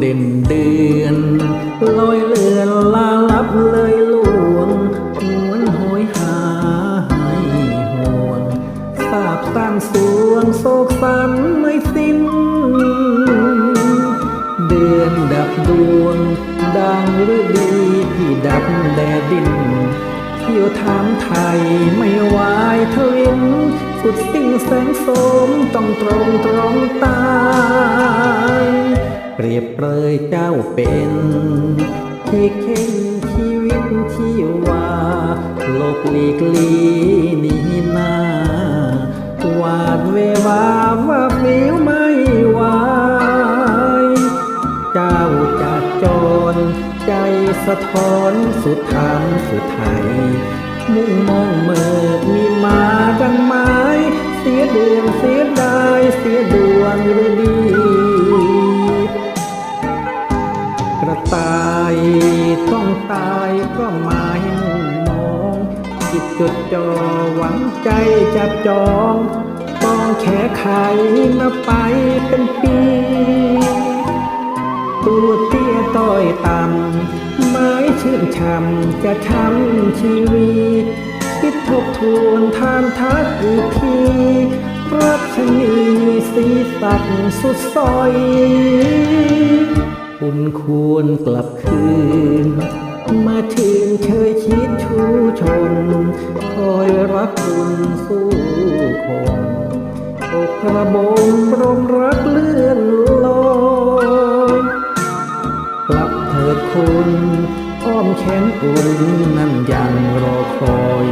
เด่นเดือนลอยเลือนลาลับเลยลวงหวนหอยหาให้ห่วงสาบสั้งสวงโศกสันไม่สิ้น เดือนดับดวงดังฤดีที่ดับแดดดินเที่ยวทางไทยไม่ไหวทวินสุดสิ้นแสงโสมต้องตรงตรงตา เปรียบเปรยเจ้าเป็นที่เข็นชีวิตที่ว่าหลบหลีกลีหนีหน้าวาดเววาว่าฟิวไม่ไหวเจ้าจัดจรใจสะท้อนสุดทางสุดไทยมุ่งมองเมิดมีมาดังไม้ เสียเดือนเสียดาย ตายก็หมายมุ่งมองจิตจดจ่อหวังใจจับจองปองแขไขมาไปเป็นปีตัวเตี้ยต้อยต่ำไม้ชื่นช่ำจะช้ำชีวิตคิดทบทวนทานทักอีกทีรัชนีสีสักสุดซอยคุณควรกลับคืน มาถึงเชยชิดชูชนคอยรักคุณสู้คงอกกระบมรมรักเลื่อนลอยกลับเถิดคุณอ้อมแขนอุ่นนั่นยังรอคอย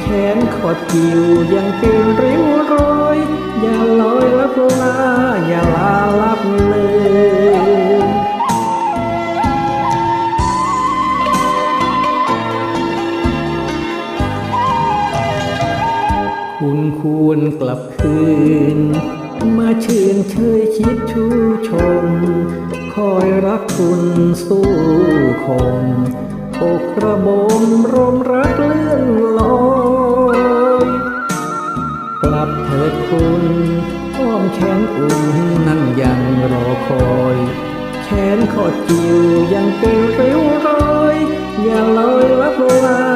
แขนขอดจิวยังเป็นริ้วรอย อย่าลอยลับลาอย่าลาลับเลย วรกลับคืน มาเชื่นเชยชิดชูชม คอยรักคุณสู้คงอกกระบมรมรักเลื่อนลอยกลับเถิดคุณอ้อมแขนอุ่นนั่นยังรอคอยแขนขอดจิวยังเป็นริ้วรอย อย่าลอยลับลา